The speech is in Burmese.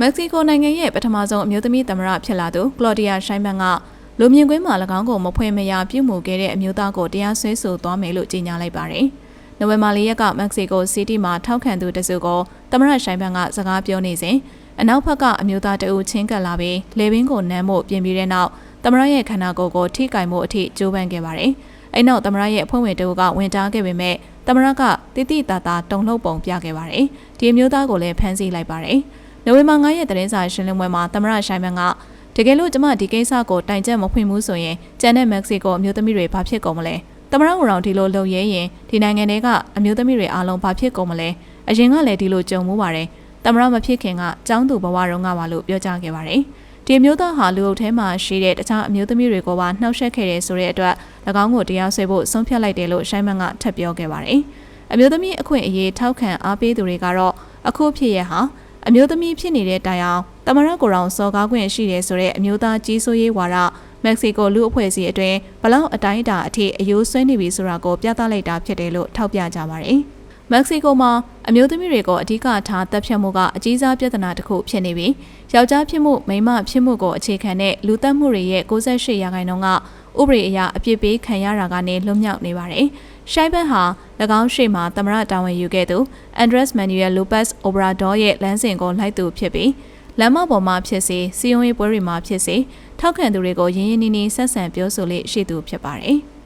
မက္ကဆီကိုနိုင်ငံရဲ့ပထမဆုံးအမျိုးသမီးသမ္မတဖြစ်လာသူကလော်ဒီယာရှိုင်းမန်ကလူမြင်ကွင်းမှာ၎င်းကိုမဖွင့်မရပြုမှုခဲ့တဲ့အမျိုးသားကိုတရားစွဲဆိုသွားမယ်လို့ကြေညာလိုက်ပါတယ်။နိုဝင်ဘာလရက်ကမက္ကဆီကိုစီးတီးမှာထောက်ခံသူတစုကိုသမ္မတရှိုင်းမန်ကစကားပြောနေစဉ်အနောက်ဘက်ကအမျိုးသားတအုပ်ချင်းကပ်လာပြီးလေဘင်းကိုနမ်းဖို့ပြင်ပြီးတဲ့နောက်သမ္မတရဲ့ခန္ဓာကိုယ်ကိုထိကင်မှုအထိကြိုးပမ်းခဲ့ပါတယ်။အဲ့နောက်သမ္မတရဲ့အဖွဲ့ဝင်တအုပ်ကဝင်တားခဲ့ပေမဲ့သမ္မတကတိတိတသာတုံ့လှုပ်ပုံပြခဲ့ပါတယ်။ဒီအမျိုးသားကိုလည်းဖမ်းဆီးလိုက်ပါတယ်။ နိုဝင်ဘာ9ရက်သတင်းစာရှင်းလင်းပွဲမှာသမ္မတရှိုင်းမန်ကတကယ်လို့ကျမဒီကိစ္စကိုတိုင်ချက်မဖွင့်ဘူးဆိုရင်ကျန်တဲ့မက္ကဆီကိုအမျိုးသမီးတွေဘာဖြစ်ကုန်မလဲသမ္မတကိုယ်တော်ဒီလိုလုပ်ရဲရင်ဒီနိုင်ငံတွေကအမျိုးသမီးတွေအားလုံးဘာဖြစ်ကုန်မလဲအရင်ကလည်းဒီလိုကြုံမှုပါတယ်သမ္မတမဖြစ်ခင်ကចောင်းသူဘဝတုန်းကပါလို့ပြောကြားခဲ့ပါတယ်ဒီမျိုးသားဟာလူအုပ်ထဲမှာရှိတဲ့တခြားအမျိုးသမီးတွေကိုပါနှောက်ယှက်ခဲ့တယ်ဆိုတဲ့အတွက်၎င်းကိုတရားစွဲဖို့ဆုံးဖြတ်လိုက်တယ်လို့ရှိုင်းမန်ကထပ်ပြောခဲ့ပါတယ်။အမျိုးသမီးအခွင့်အရေးထောက်ခံအားပေးသူတွေကတော့အခုဖြစ်ရဟာ အမျိုးသမီးဖြစ်နေတဲ့တိုင်အောင်တမရကိုရောင်စော်ကားခွင့်ရှိတယ်ဆိုတဲ့အမျိုးသားကြီးစိုးရေးဝါဒမက္ကဆီကိုလူအဖွဲ့အစည်းအတွင်းဘလောက်အတိုင်းအတာအထိအယိုးဆွဲနေပြီဆိုတာကိုပြသလိုက်တာဖြစ်တယ်လို့ထောက်ပြကြပါတယ်။မက္ကဆီကိုမှာအမျိုးသမီးတွေကိုအဓိကထားတပ်ဖြတ်မှုကအကြီးစားပြဿနာတစ်ခုဖြစ်နေပြီးယောက်ျားဖြစ်မှုမိန်းမဖြစ်မှုကိုအခြေခံတဲ့လူသက်မှုတွေရဲ့68ရာခိုင်နှုန်းကဥပဒေအရအပြစ်ပေးခံရတာကနေလွတ်မြောက်နေပါတယ်။ ရှိုင်းဘန်ဟာ၎င်းရှိမှသမရတာဝန်ယူခဲ့သူအန်ဒရက်စ်မန်နျူယယ်လိုပတ်စ်အိုဘရာဒေါရဲ့လမ်းစဉ်ကိုလိုက်သူဖြစ်ပြီးလမ်းမပေါ်မှာဖြစ်စေစီယုံရေးပွဲတွေမှာဖြစ်စေထောက်ခံသူတွေကိုရင်းရင်းနှီးနှီးဆက်ဆံပြောဆိုလေးရှိသူဖြစ်ပါတယ်။